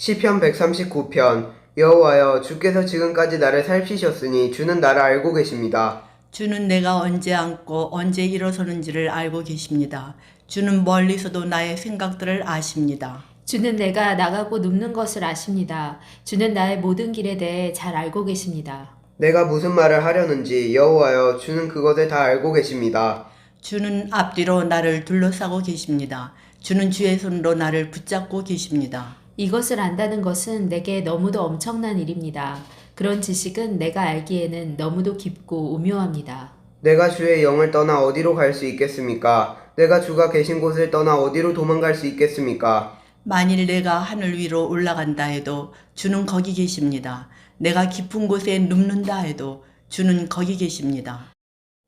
시편 139편 여호와여 주께서 지금까지 나를 살피셨으니 주는 나를 알고 계십니다. 주는 내가 언제 앉고 언제 일어서는지를 알고 계십니다. 주는 멀리서도 나의 생각들을 아십니다. 주는 내가 나가고 눕는 것을 아십니다. 주는 나의 모든 길에 대해 잘 알고 계십니다. 내가 무슨 말을 하려는지 여호와여 주는 그것을 다 알고 계십니다. 주는 앞뒤로 나를 둘러싸고 계십니다. 주는 주의 손으로 나를 붙잡고 계십니다. 이것을 안다는 것은 내게 너무도 엄청난 일입니다. 그런 지식은 내가 알기에는 너무도 깊고 오묘합니다. 내가 주의 영을 떠나 어디로 갈 수 있겠습니까? 내가 주가 계신 곳을 떠나 어디로 도망갈 수 있겠습니까? 만일 내가 하늘 위로 올라간다 해도 주는 거기 계십니다. 내가 깊은 곳에 눕는다 해도 주는 거기 계십니다.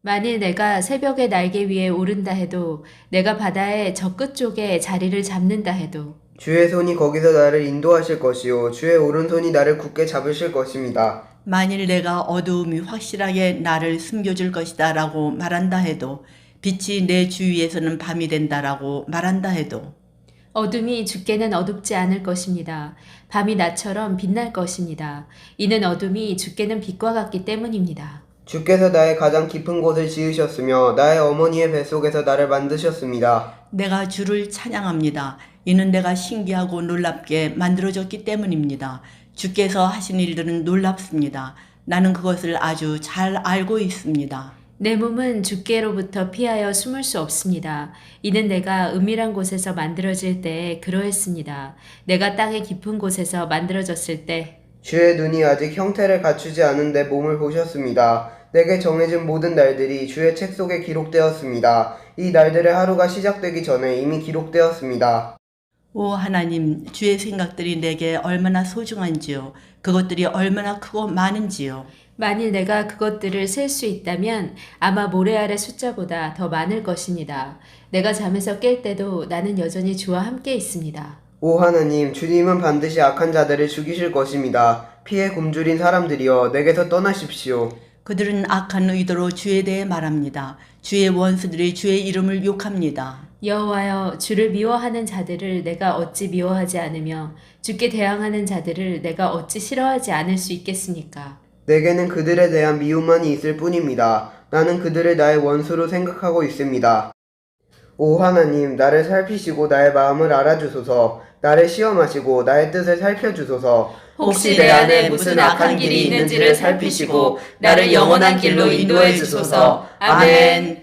만일 내가 새벽의 날개 위에 오른다 해도 내가 바다의 저 끝쪽에 자리를 잡는다 해도 주의 손이 거기서 나를 인도하실 것이요 주의 오른손이 나를 굳게 잡으실 것입니다. 만일 내가 어두움이 확실하게 나를 숨겨줄 것이다 라고 말한다 해도 빛이 내 주위에서는 밤이 된다라고 말한다 해도 어둠이 주께는 어둡지 않을 것입니다. 밤이 나처럼 빛날 것입니다. 이는 어둠이 주께는 빛과 같기 때문입니다. 주께서 나의 가장 깊은 곳을 지으셨으며 나의 어머니의 뱃속에서 나를 만드셨습니다. 내가 주를 찬양합니다. 이는 내가 신기하고 놀랍게 만들어졌기 때문입니다. 주께서 하신 일들은 놀랍습니다. 나는 그것을 아주 잘 알고 있습니다. 내 몸은 주께로부터 피하여 숨을 수 없습니다. 이는 내가 은밀한 곳에서 만들어질 때 그러했습니다. 내가 땅의 깊은 곳에서 만들어졌을 때 주의 눈이 아직 형태를 갖추지 않은 내 몸을 보셨습니다. 내게 정해진 모든 날들이 주의 책 속에 기록되었습니다. 이 날들의 하루가 시작되기 전에 이미 기록되었습니다. 오 하나님, 주의 생각들이 내게 얼마나 소중한지요. 그것들이 얼마나 크고 많은지요. 만일 내가 그것들을 셀 수 있다면 아마 모래알의 숫자보다 더 많을 것입니다. 내가 잠에서 깰 때도 나는 여전히 주와 함께 있습니다. 오 하나님, 주님은 반드시 악한 자들을 죽이실 것입니다. 피해 굶주린 사람들이여 내게서 떠나십시오. 그들은 악한 의도로 주에 대해 말합니다. 주의 원수들이 주의 이름을 욕합니다. 여호와여 주를 미워하는 자들을 내가 어찌 미워하지 않으며 주께 대항하는 자들을 내가 어찌 싫어하지 않을 수 있겠습니까? 내게는 그들에 대한 미움만이 있을 뿐입니다. 나는 그들을 나의 원수로 생각하고 있습니다. 오 하나님, 나를 살피시고 나의 마음을 알아주소서. 나를 시험하시고 나의 뜻을 살펴주소서. 혹시 내 안에 무슨 악한 길이 있는지를 살피시고 나를 영원한 길로 인도해 주소서. 아멘.